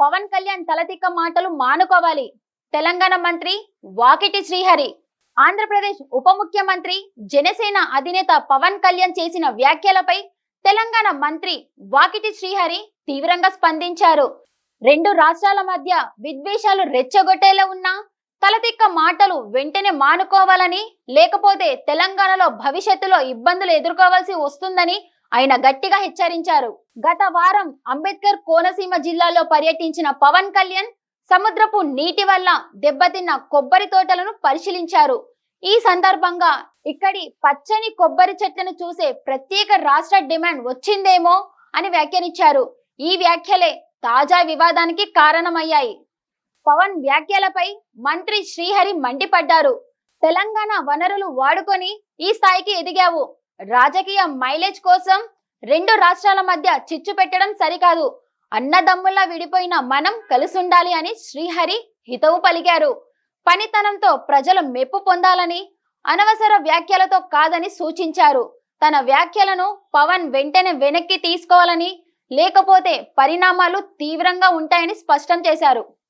పవన్ కళ్యాణ్ తలతిక్క మాటలు మానుకోవాలి. తెలంగాణ మంత్రి వాకిటి శ్రీహరి ఆంధ్రప్రదేశ్ ఉప ముఖ్యమంత్రి జనసేన అధినేత పవన్ కళ్యాణ్ చేసిన వ్యాఖ్యలపై తెలంగాణ మంత్రి వాకిటి శ్రీహరి తీవ్రంగా స్పందించారు. రెండు రాష్ట్రాల మధ్య విద్వేషాలు రెచ్చగొట్టేలా ఉన్నా తలతిక్క మాటలు వెంటనే మానుకోవాలని లేకపోతే తెలంగాణలో భవిష్యత్తులో ఇబ్బందులు ఎదుర్కోవాల్సి వస్తుందని ఆయన గట్టిగా హెచ్చరించారు. గత వారం అంబేద్కర్ కోనసీమ జిల్లాలో పర్యటించిన పవన్ కళ్యాణ్ సముద్రపు నీటి వల్ల దెబ్బతిన్న కొబ్బరి తోటలను పరిశీలించారు. ఈ సందర్భంగా ఇక్కడి పచ్చని కొబ్బరి చెట్లను చూసే ప్రత్యేక రాష్ట్ర డిమాండ్ వచ్చిందేమో అని వ్యాఖ్యానించారు. ఈ వ్యాఖ్యలే తాజా వివాదానికి కారణమయ్యాయి. పవన్ వ్యాఖ్యలపై మంత్రి శ్రీహరి మండిపడ్డారు. తెలంగాణ వనరులు వాడుకొని ఈ స్థాయికి ఎదిగావు. రాజకీయ మైలేజ్ కోసం రెండు రాష్ట్రాల మధ్య చిచ్చు పెట్టడం సరికాదు. అన్నదమ్ముల్లా విడిపోయిన మనం కలిసుండాలి అని శ్రీహరి హితవు పలికారు. పనితనంతో ప్రజలు మెప్పు పొందాలని అనవసర వ్యాఖ్యలతో కాదని సూచించారు. తన వ్యాఖ్యలను పవన్ వెంటనే వెనక్కి తీసుకోవాలని లేకపోతే పరిణామాలు తీవ్రంగా ఉంటాయని స్పష్టం చేశారు.